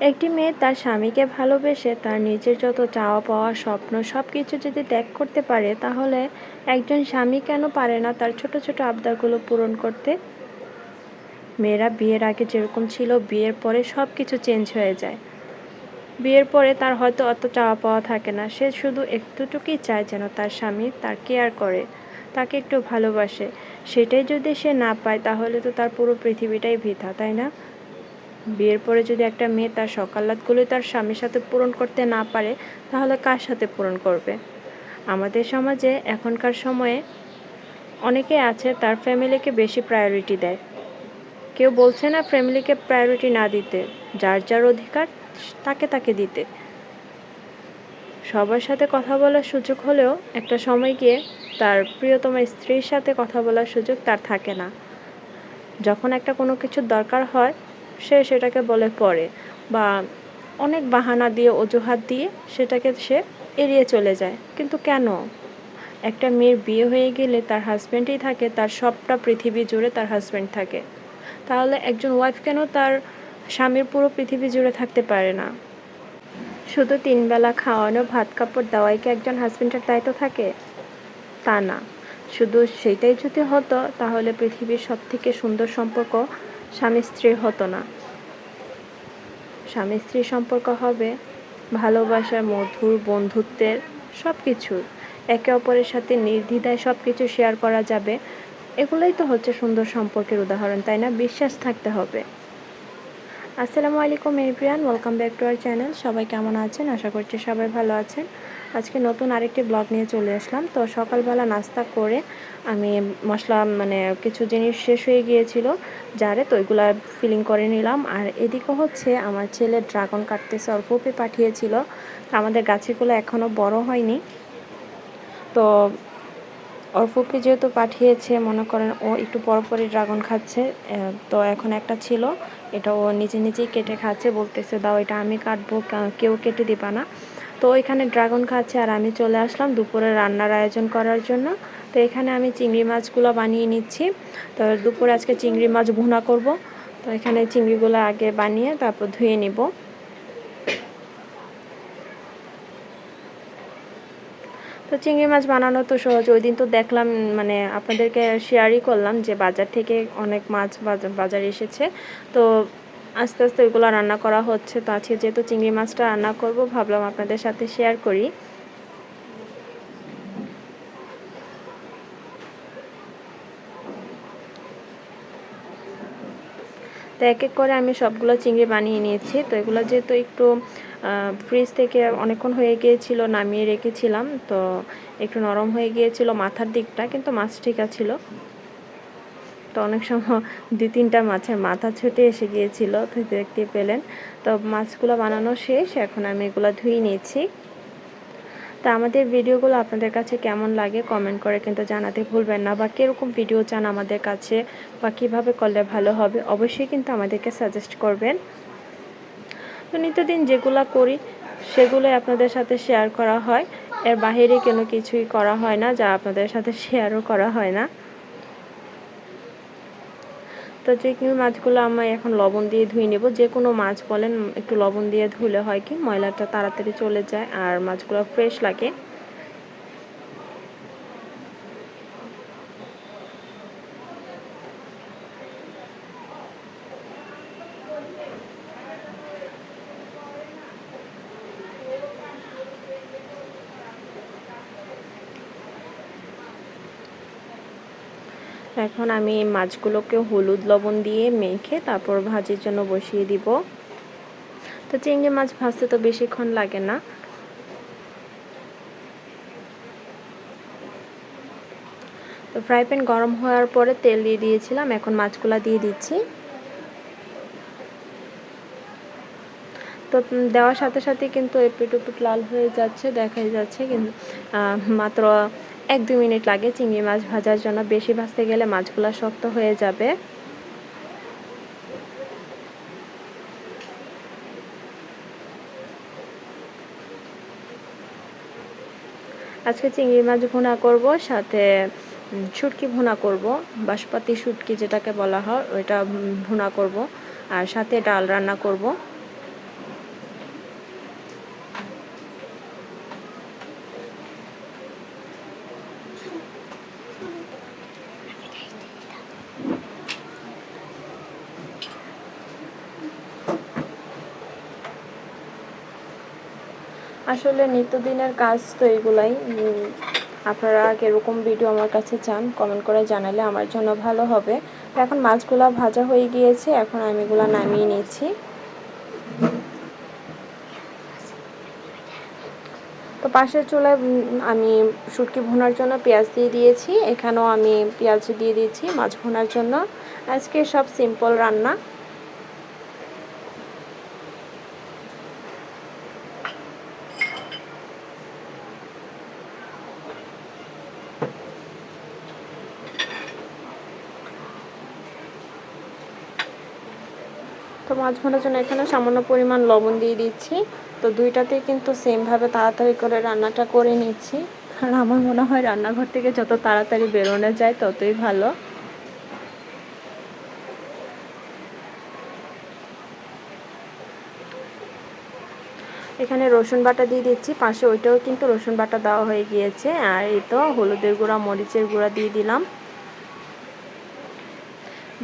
একটি মেয়ে তার স্বামীকে ভালোবেসে তার নিজের যত চাওয়া পাওয়া স্বপ্ন সব কিছু যদি ত্যাগ করতে পারে, তাহলে একজন স্বামী কেন পারে না তার ছোট ছোট আবদারগুলো পূরণ করতে? মেয়েরা বিয়ের আগে যেরকম ছিল, বিয়ের পরে সব কিছু চেঞ্জ হয়ে যায়। বিয়ের পরে তার হয়তো অত চাওয়া পাওয়া থাকে না, সে শুধু একটুটুকুই চায় যেন তার স্বামী তার কেয়ার করে, তাকে একটু ভালোবাসে। সেটাই যদি সে না পায়, তাহলে তো তার পুরো পৃথিবীটাই বৃথা, তাই না? বিয়ের পরে যদি একটা মেয়ে তার সকালাতগুলোই তার স্বামীর সাথে পূরণ করতে না পারে, তাহলে কার সাথে পূরণ করবে? আমাদের সমাজে এখনকার সময়ে অনেকে আছে তার ফ্যামিলিকে বেশি প্রায়োরিটি দেয়। কেউ বলছে না ফ্যামিলিকে প্রায়োরিটি না দিতে, যার যার অধিকার তাকে তাকে দিতে। সবার সাথে কথা বলার সুযোগ হলেও একটা সময় গিয়ে তার প্রিয়তম স্ত্রীর সাথে কথা বলার সুযোগ তার থাকে না। যখন একটা কোনো কিছুর দরকার হয় সে সেটাকে বলে পরে বা অনেক বাহানা দিয়ে, অজুহাত দিয়ে সেটাকে সে এড়িয়ে চলে যায়। কিন্তু কেন? একটা মেয়ের বিয়ে হয়ে গেলে তার হাজব্যান্ডই থাকে, তার সবটা পৃথিবী জুড়ে তার হাজব্যান্ড থাকে। তাহলে একজন ওয়াইফ কেন তার স্বামীর পুরো পৃথিবী জুড়ে থাকতে পারে না? শুধু তিনবেলা খাওয়ানো, ভাত কাপড় দেওয়াই কি একজন হাজব্যান্ডের দায়িত্ব থাকে? তা না। শুধু সেইটাই যদি হতো, তাহলে পৃথিবীর সব থেকে সুন্দর সম্পর্ক স্বামী স্ত্রী হতো না। স্বামী স্ত্রী সম্পর্ক হবে ভালোবাসার মধুর বন্ধুত্বের সব কিছুর একে অপরের সাথে নির্দ্বিধায় সব কিছু শেয়ার করা যাবে। এগুলোই তো হচ্ছে সুন্দর সম্পর্কের উদাহরণ, তাই না? বিশ্বাস থাকতে হবে। আসসালামু আলাইকুম everyone welcome back to our channel. সবাই কেমন আছেন? আশা করছি সবাই ভালো আছেন। আজকে নতুন আরেকটি ব্লগ নিয়ে চলে আসলাম। তো সকালবেলা নাস্তা করে আমি মশলা মানে কিছু জিনিস শেষ হয়ে গিয়েছিল যারে তো ওইগুলো ফিলিং করে নিলাম। আর এদিকে হচ্ছে আমার ছেলে ড্রাগন কাটতেছে অল্প পাঠিয়েছিল। আমাদের গাছেগুলো এখনও বড় হয়নি। তো অর্ফুকে যেহেতু পাঠিয়েছে, মনে করেন ও একটু পরপরই ড্রাগন খাচ্ছে তো এখন একটা ছিল, এটা ও নিজে নিজেই কেটে খাচ্ছে, বলতেছে, দাও, এটা আমি কাটবো কেউ কেটে দিবা না। তো এখানে ড্রাগন খাচ্ছে, আর আমি চলে আসলাম দুপুরে রান্নার আয়োজন করার জন্য। তো এখানে আমি চিংড়ি মাছগুলো বানিয়ে নিচ্ছি। তো দুপুরে আজকে চিংড়ি মাছ ভুনা করব। তো এখানে চিংড়িগুলো আগে বানিয়ে তারপর ধুয়ে নিব। তো চিংড়ি মাছ বানানো তো সহজ। ওই দিন তো দেখলাম মানে আপনাদেরকে শেয়ারই করলাম যে বাজার থেকে অনেক মাছ বাজার এসেছে। তো আস্তে আস্তে ওইগুলো রান্না করা হচ্ছে। তো আজকে যেহেতু চিংড়ি মাছটা রান্না করব, ভাবলাম আপনাদের সাথে শেয়ার করি। তো এক এক করে আমি সবগুলো চিংড়ি বানিয়ে নিয়েছি। তো এগুলো যেহেতু একটু ফ্রিজ থেকে অনেকক্ষণ হয়ে গিয়েছিল, নামিয়ে রেখেছিলাম। তো একটু নরম হয়ে গিয়েছিল মাথার দিকটা, কিন্তু মাছ ঠিক আছিল তো অনেক সময় দু তিনটা মাছের মাথা ছুটে এসে গিয়েছিল, তো দেখতে পেলেন। তো মাছগুলো বানানো শেষ, এখন আমি এগুলো ধুয়ে নিয়েছি তা আমাদের ভিডিওগুলো আপনাদের কাছে কেমন লাগে কমেন্ট করে কিন্তু জানাতে ভুলবেন না। বা কীরকম ভিডিও চান আমাদের কাছে, বা কীভাবে করলে ভালো হবে, অবশ্যই কিন্তু আমাদেরকে সাজেস্ট করবেন। নিত্যদিন যেগুলো করি, সেগুলোই আপনাদের সাথে শেয়ার করা হয়। এর বাহিরে কোনো কিছুই করা হয় না, যা আপনাদের সাথে শেয়ারও করা হয় না। তো চিংড়ি মাছগুলো আমি এখন লবণ দিয়ে ধুয়ে নেব, যে কোনো মাছ বলেন, একটু লবণ দিয়ে ধুলে হয় কি, ময়লাটা তাড়াতাড়ি চলে যায় আর মাছগুলো ফ্রেশ লাগে। এখন আমি মাছগুলোকে হলুদ লবণ দিয়ে মেখে তারপর ভাজির জন্য বসিয়ে দিব। তো চিংড়ি মাছ ভাজতে তো বেশিক্ষণ লাগে না। তো ফ্রাই প্যান গরম হওয়ার পরে তেল দিয়ে দিয়েছিলাম, এখন মাছগুলো দিয়ে দিচ্ছি। তো দেওয়ার সাথে সাথে কিন্তু এপিট উপিট লাল হয়ে যাচ্ছে, দেখাই যাচ্ছে কিন্তু মাত্র এক দু মিনিট লাগে চিংড়ি মাছ ভাজার জন্য। বেশি ভাজতে গেলে মাছগুলো শক্ত হয়ে যাবে। আজকে চিংড়ি মাছ ভুনা করব, সাথে শুটকি ভুনা করব। বাসপাতি শুটকি যেটাকে বলা হয়, ওইটা ভুনা করব। আর সাথে ডাল রান্না করব। আসলে নিত্যদিনের কাজ তো এগুলাই। আপনারা কীরকম ভিডিও আমার কাছে চান কমেন্ট করে জানালে আমার জন্য ভালো হবে। এখন মাছগুলো ভাজা হয়ে গিয়েছে, এখন আমি এগুলো নামিয়ে নিচ্ছি। তো পাশের চুলায় আমি শুটকি ভুনার জন্য পেঁয়াজ দিয়ে দিয়েছি, এখানেও আমি পেঁয়াজ দিয়ে দিয়েছি মাছ ভুনার জন্য। আজকে সব সিম্পল রান্না। তো মাছ ভাজার জন্য এখানে সামান্য পরিমাণ লবণ দিয়ে দিচ্ছি। তো দুইটাতেই কিন্তু সেমভাবে তাড়াতাড়ি করে রান্নাটা করে নিচ্ছি। কারণ আমার মনে হয় রান্নাঘর থেকে যত তাড়াতাড়ি বেরোনো যায় ততই ভালো। এখানে রসুন বাটা দিয়ে দিচ্ছি। পাশে ওইটাও কিন্তু রসুন বাটা দেওয়া হয়ে গিয়েছে। আর এই তো হলুদের গুঁড়া মরিচের গুঁড়া দিয়ে দিলাম।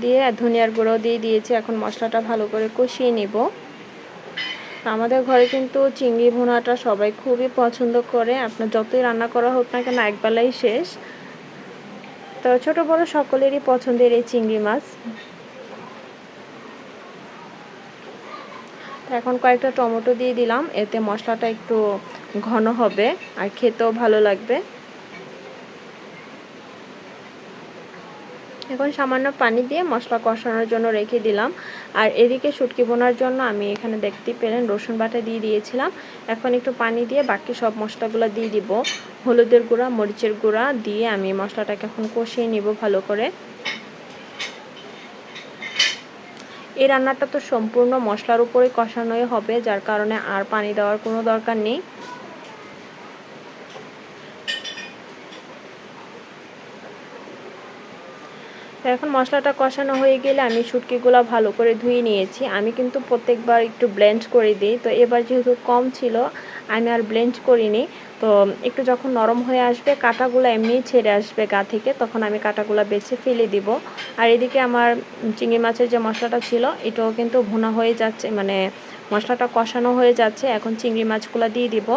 দিয়ে ধনিয়ার গুঁড়ো দিয়ে দিয়েছি। এখন মশলাটা ভালো করে কষিয়ে নিব। আমাদের ঘরে কিন্তু চিংড়ি ভুনাটা সবাই খুবই পছন্দ করে। আপনার যতই রান্না করা হোক না কেন, একবেলাই শেষ। তো ছোট বড় সকলেরই পছন্দের এই চিংড়ি মাছ। এখন কয়েকটা টমেটো দিয়ে দিলাম। এতে মশলাটা একটু ঘন হবে আর খেতেও ভালো লাগবে। এখন সামান্য পানি দিয়ে মশলা কষানোর জন্য রেখে দিলাম। আর এদিকে শুটকি বোনার জন্য আমি এখানে দেখতে পেলেন রসুন বাটা দিয়ে দিয়েছিলাম। এখন একটু পানি দিয়ে বাকি সব মশলাগুলো দিয়ে দিব। হলুদের গুঁড়া, মরিচের গুঁড়া দিয়ে আমি মশলাটাকে এখন কষিয়ে নিব ভালো করে। এই রান্নাটা তো সম্পূর্ণ মশলার উপরে কষানোই হবে, যার কারণে আর পানি দেওয়ার কোনো দরকার নেই। তো এখন মশলাটা কষানো হয়ে গেলে আমি শুটকিগুলো ভালো করে ধুয়ে নিয়েছি। আমি কিন্তু প্রত্যেকবার একটু ব্লেন্ড করে দিই। তো এবার যেহেতু কম ছিল, আমি আর ব্লেন্ড করিনি। তো একটু যখন নরম হয়ে আসবে, কাঁটাগুলো এমনিই ছেড়ে আসবে গা থেকে, তখন আমি কাঁটাগুলো বেছে ফেলে দিব। আর এদিকে আমার চিংড়ি মাছের যে মশলাটা ছিল, এটাও কিন্তু ভুনা হয়ে যাচ্ছে মানে মশলাটা কষানো হয়ে যাচ্ছে। এখন চিংড়ি মাছগুলো দিয়ে দিব।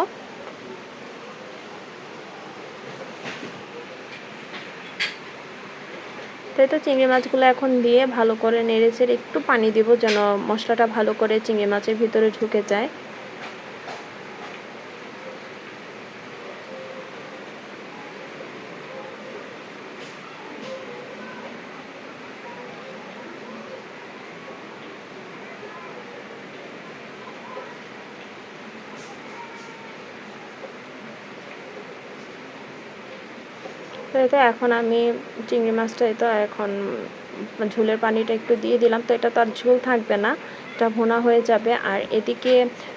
তাই তো চিংড়ি মাছগুলো এখন দিয়ে ভালো করে নেড়েচেড়ে একটু পানি দেবো যেন মশলাটা ভালো করে চিংড়ি মাছের ভিতরে ঢুকে যায়। তো এখন আমি চিংড়ি মাছটা তো এখন ঝোলের পানিটা একটু দিয়ে দিলাম, তো এটা তো আর ঝোল থাকবে না, এটা ভোনা হয়ে যাবে। আর এদিকে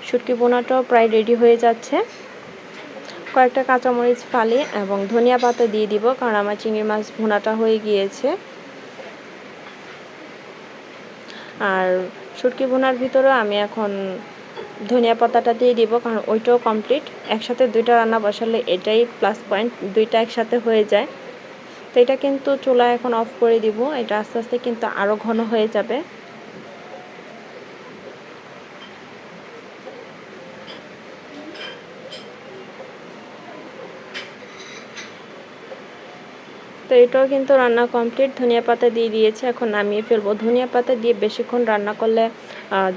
শুটকি বোনাটাও প্রায় রেডি হয়ে যাচ্ছে। কয়েকটা কাঁচামরিচ ফালি এবং ধনিয়া পাতা দিয়ে দিব, কারণ আমার চিংড়ি মাছ ভুনাটা হয়ে গিয়েছে। আর শুটকি ভুনার ভিতরেও আমি এখন ধনিয়া পাতাটা দিয়ে দিব, কারণ ওইটাও কমপ্লিট একসাথে দুইটা রান্না বসালে এটাই প্লাস পয়েন্ট দুইটা একসাথে হয়ে যায়। তো এটা কিন্তু চুলা এখন অফ করে দিব, এটা আস্তে আস্তে কিন্তু আরও ঘন হয়ে যাবে। তো এটাও কিন্তু রান্না কমপ্লিট ধনিয়া পাতা দিয়ে দিয়েছে, এখন নামিয়ে ফেলব। ধনিয়া পাতা দিয়ে বেশিক্ষণ রান্না করলে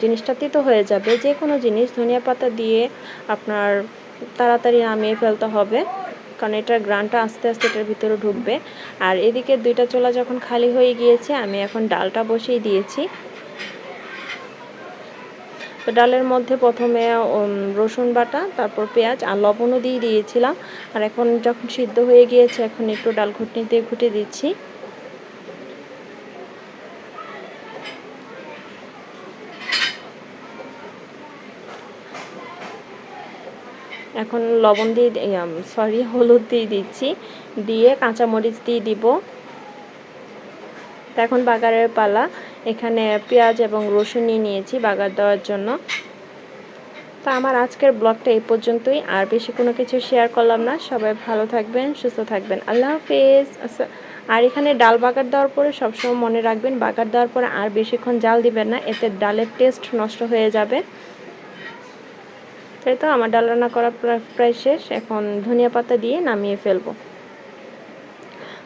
জিনিসটা তিতো হয়ে যাবে। যে কোনো জিনিস ধনিয়া পাতা দিয়ে আপনার তাড়াতাড়ি নামিয়ে ফেলতে হবে, কারণ এটার গ্রানটা আস্তে আস্তে এটার ভিতরে ঢুকবে। আর এদিকে দুইটা চোলা যখন খালি হয়ে গিয়েছে, আমি এখন ডালটা বসিয়ে দিয়েছি। তো ডালের মধ্যে প্রথমে রসুন বাটা, তারপর পেঁয়াজ আর লবণও দিয়ে দিয়েছিলাম। আর এখন যখন সিদ্ধ হয়ে গিয়েছে, এখন একটু ডাল ঘুটনি দিয়ে ঘুটে দিচ্ছি। এখন লবণ দিয়ে সরি হলুদ দিয়ে দিচ্ছি। দিয়ে কাঁচামরিচ দিয়ে দিব। এখন বাগারের পালা। এখানে পেঁয়াজ এবং রসুন নিয়ে নিয়েছি বাগার দেওয়ার জন্য। তো আমার আজকের ব্লগটা এই পর্যন্তই। আর বেশি কোনো কিছু শেয়ার করলাম না। সবাই ভালো থাকবেন, সুস্থ থাকবেন। আল্লাহ হাফিজ। আর এখানে ডাল বাগার দেওয়ার পরে সবসময় মনে রাখবেন, বাগার দেওয়ার পরে আর বেশিক্ষণ জাল দিবেন না। এতে ডালের টেস্ট নষ্ট হয়ে যাবে। তাই তো, আমার ডাল রান্না করা প্রায় শেষ। এখন ধনিয়া পাতা দিয়ে নামিয়ে ফেলব।